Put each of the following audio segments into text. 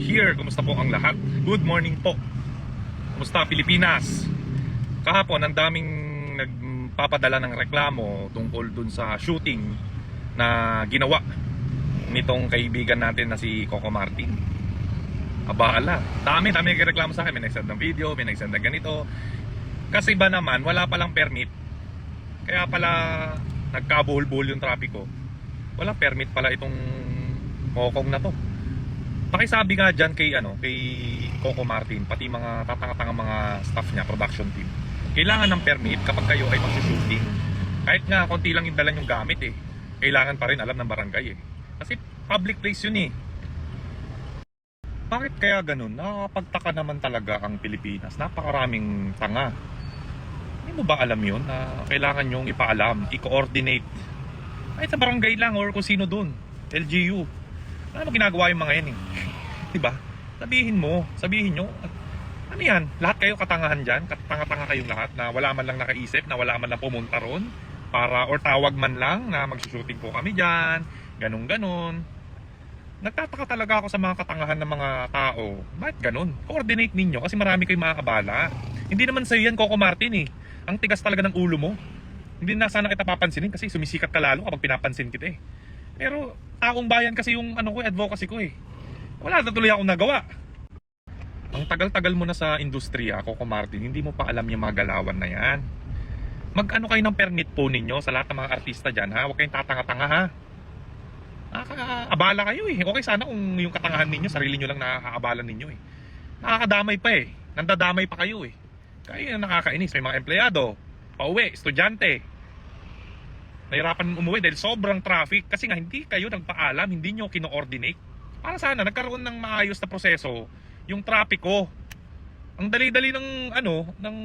here. Kumusta po ang lahat? Good morning po. Kumusta Pilipinas? Kahapon, ang daming nagpapadala ng reklamo tungkol dun sa shooting na ginawa nitong kaibigan natin na si Coco Martin. Abala. Dami, dami nagreklamo sa akin. May nagsend ng video, may nagsend ng ganito. Kasi ba naman, wala palang permit. Kaya pala nagkabuhol-buhol yung trapiko. Walang permit pala itong kokong na to. Pakisabi nga dyan kay, ano, kay Coco Martin, pati mga tatanga-tanga mga staff niya, production team. Kailangan ng permit kapag kayo ay mag-shooting. Kahit nga konti lang yung dala yung gamit eh. Kailangan pa rin alam ng barangay eh. Kasi public place yun eh. Bakit kaya ganun? Nakakapagtaka naman talaga ang Pilipinas. Napakaraming tanga. Hindi mo ba alam yun na kailangan nyong ipaalam, i-coordinate? Kahit sa barangay lang or kung sino dun. LGU. Ano mo ginagawa yung mga yan eh? diba? Sabihin mo, sabihin nyo. Ano yan? Lahat kayo katangahan dyan? Katanga-tanga kayong lahat na wala man lang nakaisip, na wala man lang pumunta ron? Para, or tawag man lang na magsushooting po kami dyan. Ganun-ganon. Nagtataka talaga ako sa mga katangahan ng mga tao. Bakit ganun? Coordinate ninyo kasi marami kayong makakabala. Hindi naman sa'yo yan, Coco Martin eh. Ang tigas talaga ng ulo mo. Hindi na sana kita papansinin kasi sumisikat ka lalo kapag pinapansin kita eh. Pero taong bayan kasi yung ano ko, advocacy ko eh. Wala na akong nagawa. Ang tagal-tagal mo na sa industriya, Coco Martin, hindi mo pa alam yung mga galawan na yan. Mag-ano kayo ng permit po ninyo sa lahat ng mga artista dyan ha? Huwag kayong tatanga-tanga ha. Nakakaabala kayo eh. Okay sana kung yung katangahan ninyo, sarili nyo lang nakakaabalan ninyo eh. Nakakadamay pa eh. Nandadamay pa kayo eh. Kaya yung nakakainis. May mga empleyado, pauwi, estudyante. Nahirapan umuwi dahil sobrang traffic. Kasi nga hindi kayo nagpaalam, hindi nyo kino-coordinate. Para sana nagkaroon ng maayos na proseso yung trapiko. Ang dali-dali ng ano, ng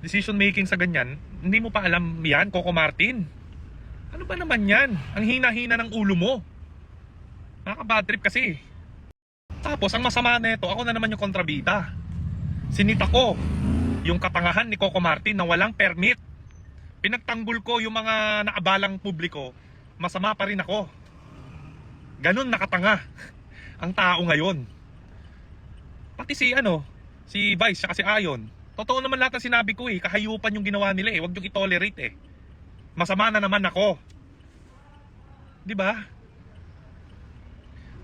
decision making sa ganyan, hindi mo pa alam yan, Coco Martin. Ano ba naman yan? Ang hina-hina ng ulo mo. Nakaka-bad trip kasi. Tapos, ang masama nito, ako na naman yung kontrabida. Sinita ko yung katangahan ni Coco Martin na walang permit. Pinagtanggol ko yung mga naabalang publiko, masama pa rin ako. Ganon nakatanga ang tao ngayon. Pati si ano, si Vice, saka si Ayon. Totoo naman lahat ng sinabi ko eh, kahayupan yung ginawa nila eh, huwag yung itolerate eh masama na naman ako. 'Di ba?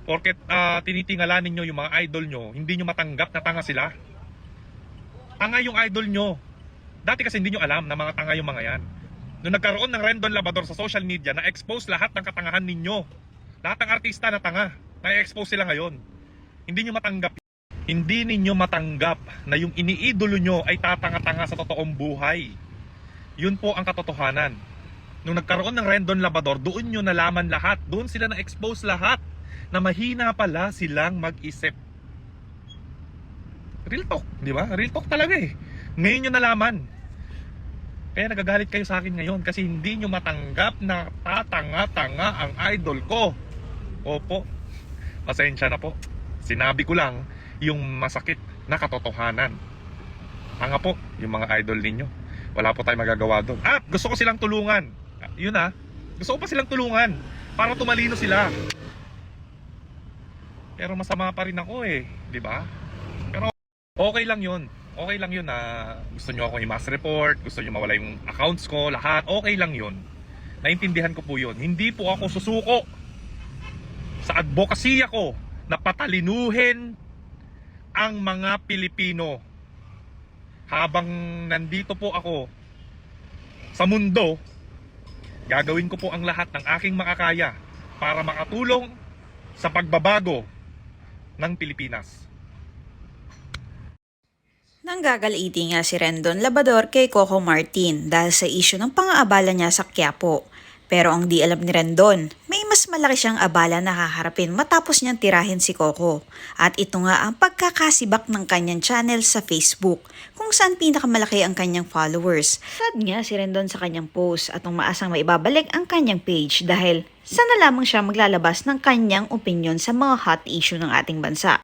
Porket ah, tinitingala ninyo yung mga idol nyo, hindi nyo matanggap na tanga sila. Tanga yung idol nyo. Dati kasi hindi nyo alam na mga tanga yung mga yan. Nung nagkaroon ng Rendon Labador sa social media, na-expose lahat ng katangahan ninyo. Lahat ng artista na tanga, na-expose sila ngayon. Hindi nyo matanggap. Hindi ninyo matanggap na yung iniidolo nyo ay tatanga-tanga sa totoong buhay. Yun po ang katotohanan nung nagkaroon ng Rendon Labador, doon nyo nalaman lahat. Doon sila na-expose lahat na mahina pala silang mag-isip. Real talk, di ba? Real talk talaga eh. Ngayon nyo nalaman. Kaya nagagalit kayo sa akin ngayon kasi hindi nyo matanggap na tatanga-tanga ang idol ko. Opo, pasensya na po. Sinabi ko lang yung masakit na katotohanan. Tanga po yung mga idol ninyo. Wala po tayong magagawa doon. At gusto ko silang tulungan. Yun ah. Gusto ko pa silang tulungan para tumalino sila. Pero masama pa rin ako eh, 'di ba? Pero okay lang 'yun. Okay lang 'yun na gusto niyo ako i-mass report, gusto niyo mawala yung accounts ko, lahat. Okay lang 'yun. Naintindihan ko po 'yun. Hindi po ako susuko sa advokasya ko na patalinuhin ang mga Pilipino habang nandito po ako sa mundo, gagawin ko po ang lahat ng aking makakaya para makatulong sa pagbabago ng Pilipinas. Nanggagalaiti nga si Rendon Labador kay Coco Martin dahil sa isyu ng pang-aabala niya sa Quiapo. Pero ang di alam ni Rendon, may mas malaki siyang abala na haharapin matapos niyang tirahin si Coco. At ito nga ang pagkakasibak ng kanyang channel sa Facebook, kung saan pinakamalaki ang kanyang followers. Sad nga si Rendon sa kanyang post at ang maasang maibabalik ang kanyang page dahil sana lamang siya maglalabas ng kanyang opinion sa mga hot issue ng ating bansa.